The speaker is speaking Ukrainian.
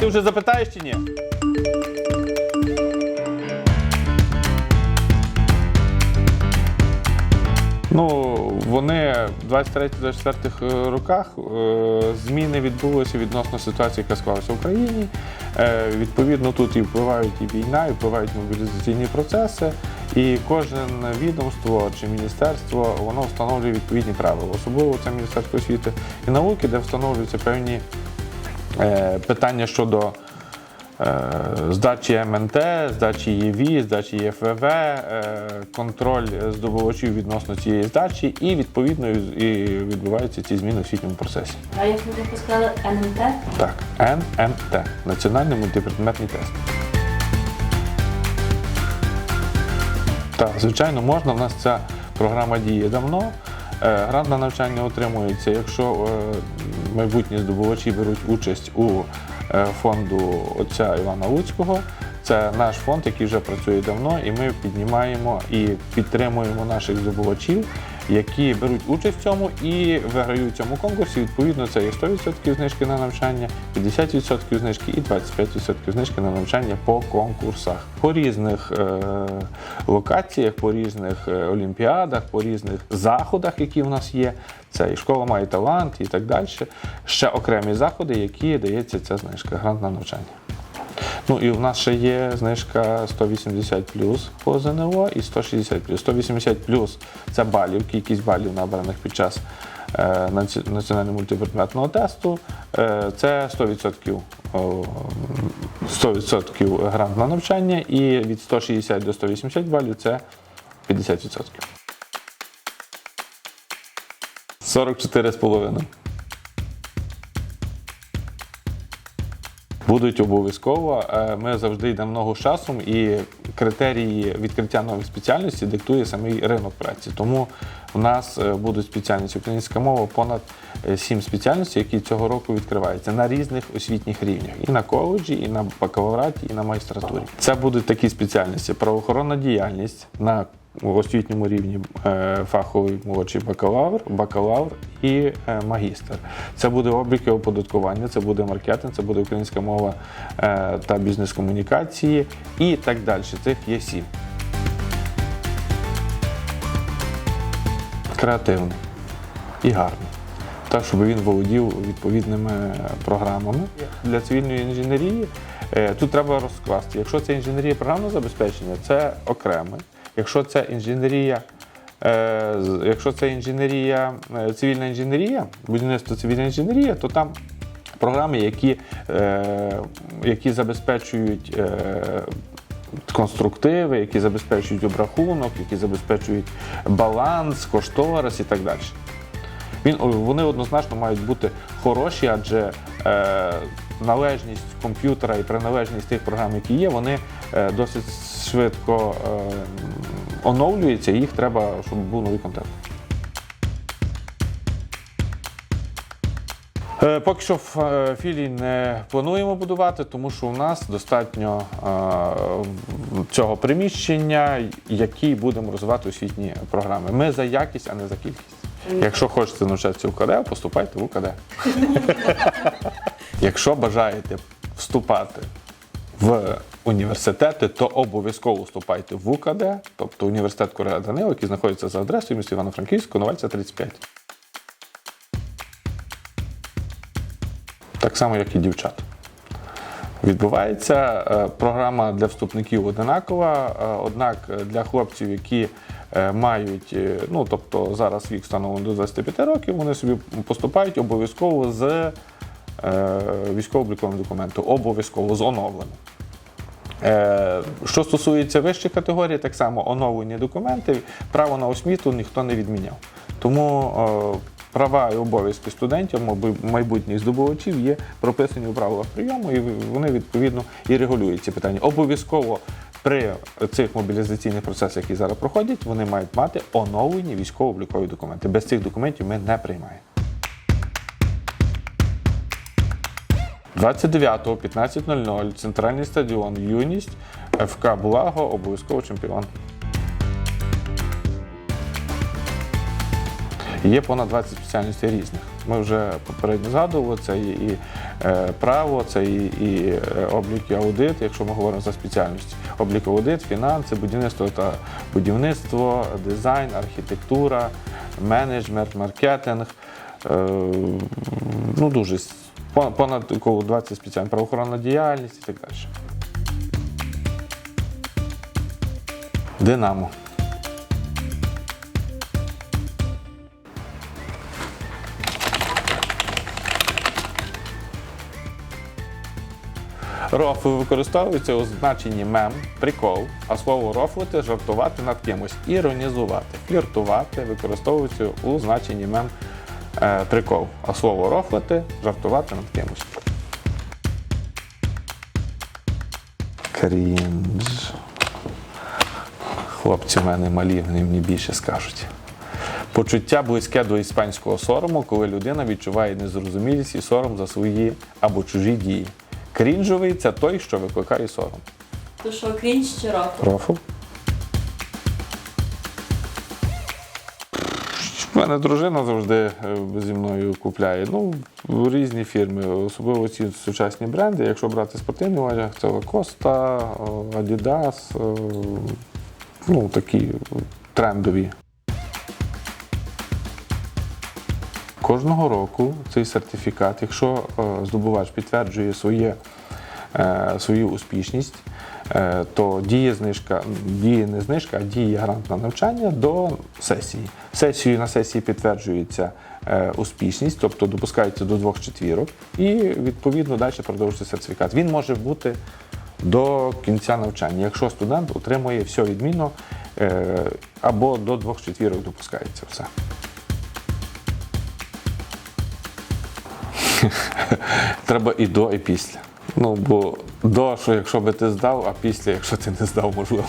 ти вже запитаєш чи ні? Ну, вони в 23-24 роках е, зміни відбулися відносно ситуації, яка склалася в Україні. Е, Відповідно, тут і впливають і війна, і впливають мобілізаційні процеси. І кожен відомство чи міністерство воно встановлює відповідні правила. Особливо це Міністерство освіти і науки, де встановлюються певні е, питання щодо е, здачі МНТ, здачі ЄВІ, здачі ЄФВ, е, контроль здобувачів відносно цієї здачі, і відповідно і відбуваються ці зміни в освітньому процесі. А як ви сказали, НМТ? Так, НМТ Національний мультипредметний тест. Так, звичайно, можна. У нас ця програма діє давно. Е, Грант на навчання отримується, якщо е, майбутні здобувачі беруть участь у е, фонду отця Івана Луцького. Це наш фонд, який вже працює давно, і ми піднімаємо і підтримуємо наших здобувачів, які беруть участь в цьому і виграють в цьому конкурсі. Відповідно, це є 100% знижки на навчання, 50% знижки і 25% знижки на навчання по конкурсах. По різних е, локаціях, по різних е, олімпіадах, по різних заходах, які в нас є. Це і школа має талант, і так далі. Ще окремі заходи, які дається ця знижка, грант на навчання. Ну і в нас ще є знижка 180 плюс по ЗНО і 160 плюс. 180 плюс це балів, кількість балів набраних під час е, наці- національного мультипредметного тесту. Е, це 100%, о, 100% грант на навчання, і від 160 до 180 балів це 50%. 44,5. Будуть обов'язково. Е, Ми завжди йдемо ногу з часом, і критерії відкриття нових спеціальностей диктує самий ринок праці. Тому у нас е, будуть спеціальності українська мова, понад е, сім спеціальностей, які цього року відкриваються на різних освітніх рівнях: і на коледжі, і на бакалавраті, і на магістратурі. Це будуть такі спеціальності: правоохоронна діяльність на освітньому рівні е, фаховий молодший бакалавр, бакалавр і е, магістр. Це буде облік і оподаткування, це буде маркетинг, це буде українська мова е, та бізнес-комунікації і так далі. Цих є сім. Креативний і гарний. Так, щоб він володів відповідними програмами для цивільної інженерії. Тут треба розкласти. Якщо це інженерія програмного забезпечення, це окреме. Якщо це інженерія, е, якщо це інженерія, е, цивільна інженерія, будівництво цивільна інженерія, то там програми, які, е, які забезпечують. е, Конструктиви, які забезпечують обрахунок, які забезпечують баланс, кошторис і так далі. Він, вони однозначно мають бути хороші, адже е, належність комп'ютера і приналежність тих програм, які є, вони е, досить швидко е, оновлюються, їх треба, щоб був новий контент. Е, Поки що е, філії не плануємо будувати, тому що у нас достатньо цього приміщення, які будемо розвивати освітні програми. Ми за якість, а не за кількість. Якщо хочете навчатися в КД, поступайте в УКД. Якщо бажаєте вступати в університети, то обов'язково вступайте в УКД, тобто університет Корея Данило, який знаходиться за адресою міста Івано-Франківську, Новальця 35. Так само, як і дівчат. Відбувається е, програма для вступників одинакова, е, однак е, для хлопців, які мають, ну тобто зараз вік встановлений до 25 років, вони собі поступають обов'язково з е, військово-обліковим документом, обов'язково з оновленим. Е, Що стосується вищих категорій, так само оновлені документи, право на освіту ніхто не відміняв. Тому е, права і обов'язки студентів, майбутніх здобувачів є прописані у правилах прийому, і вони відповідно і регулюють ці питання. Обов'язково при цих мобілізаційних процесах, які зараз проходять, вони мають мати оновлені військово-облікові документи. Без цих документів ми не приймаємо. 29-го, 15.00, центральний стадіон, юність, ФК Благо, обов'язково чемпіон. Є понад 20 спеціальностей різних. ми вже попередньо згадували, це і, е, право, це і, е, облік і аудит, якщо ми говоримо за спеціальності. Облік аудит, фінанси, будівництво та будівництво, дизайн, архітектура, менеджмент, маркетинг. Е, ну, дуже понад коло 20 спеціальних правоохоронна діяльність і так далі. Динамо. Рофли використовуються у значенні мем, прикол, а слово рофлити жартувати над кимось, іронізувати, фліртувати використовується у значенні мем е, прикол, а слово рофлити жартувати над кимось. Крінж. Хлопці в мене малі, вони мені більше скажуть. Почуття близьке до іспанського сорому, коли людина відчуває незрозумілість і сором за свої або чужі дії. Крінжовий це той, що викликає сором. То що крінж чи рофл? Рофл. У мене дружина завжди е, зі мною купляє. Ну, різні фірми, особливо ці сучасні бренди. Якщо брати спортивний одяг, це Lacoste, е, Adidas, е, ну такі трендові. Кожного року цей сертифікат, якщо е, здобувач підтверджує своє, е, свою успішність, е, то діє знижка, діє не знижка, а діє грант на навчання до сесії. Сесією на сесії підтверджується е, успішність, тобто допускається до двох четвірок, і відповідно далі продовжується сертифікат. Він може бути до кінця навчання, якщо студент отримує все відмінно е, або до двох четвірок допускається все. Треба і до, і після. Ну, бо до, що якщо би ти здав, а після, якщо ти не здав, можливо.